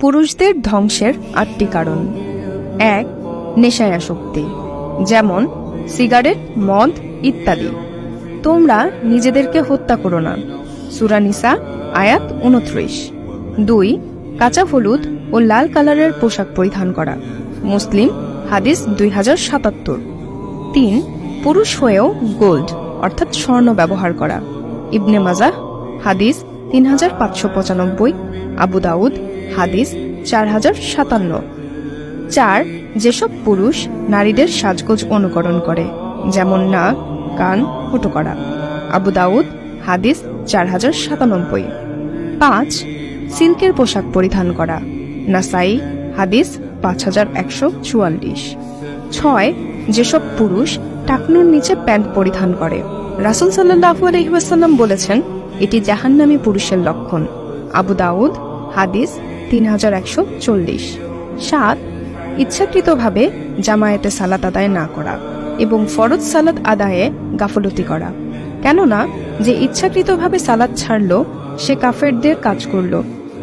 পুরুষদের ধ্বংসের আটটি কারণ। এক নেশায় আসক্তি যেমন সিগারেট, মদ ইত্যাদি। তোমরা নিজেদেরকে হত্যা করো না। সুরানিসা আয়াত উনত্রিশ। দুই, কাঁচা হলুদ ও লাল কালারের পোশাক পরিধান করা। মুসলিম, হাদিস দুই হাজার সাতাত্তর। তিন, পুরুষ হয়েও গোল্ড, অর্থাৎ স্বর্ণ ব্যবহার করা। ইবনে মাজাহ, হাদিস তিন হাজার পাঁচশো পঁচানব্বই। আবু দাউদ হাদিস চার হাজার সাতান্ন। চার, যেসব পুরুষ নারীদের সাজগোজ অনুকরণ করে, যেমন নাক, কান ফুটো করা আবু দাউদ, হাদিস চার হাজার সাতানব্বই। পাঁচ, সিল্কের পোশাক পরিধান করা। নাসাই, হাদিস পাঁচ হাজার একশো চুয়াল্লিশ। ছয়, যেসব পুরুষ টাকনুর নিচে প্যান্ট পরিধান করে। রাসুল সাল্লাহু আলহিহাসাল্লাম বলেছেন, এটি জাহান্নামী পুরুষের লক্ষণ। আবু দাউদ হাদিস তিন হাজার একশো চল্লিশ। সাত, ইচ্ছাকৃতভাবে জামায়াতে সালাত আদায় না করা এবং ফরজ সালাত আদায়ে গাফলতি করা। কেননা, যে ইচ্ছাকৃতভাবে সালাদ ছাড়ল, সে কাফেরদের কাজ করল।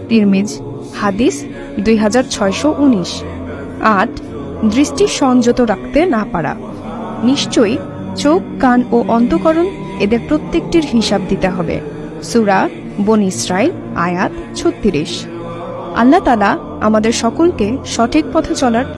তিরমিজ, হাদিস দুই হাজার ছয়শো উনিশ। আট, দৃষ্টি সংযত রাখতে না পারা। নিশ্চয়ই চোখ, কান ও অন্তকরণ এদের প্রত্যেকটির হিসাব দিতে হবে। সুরা বন ইসরায়েল আয়াত ছত্রিশ। আল্লাহ তালা আমাদের সকলকে সঠিক পথে চলার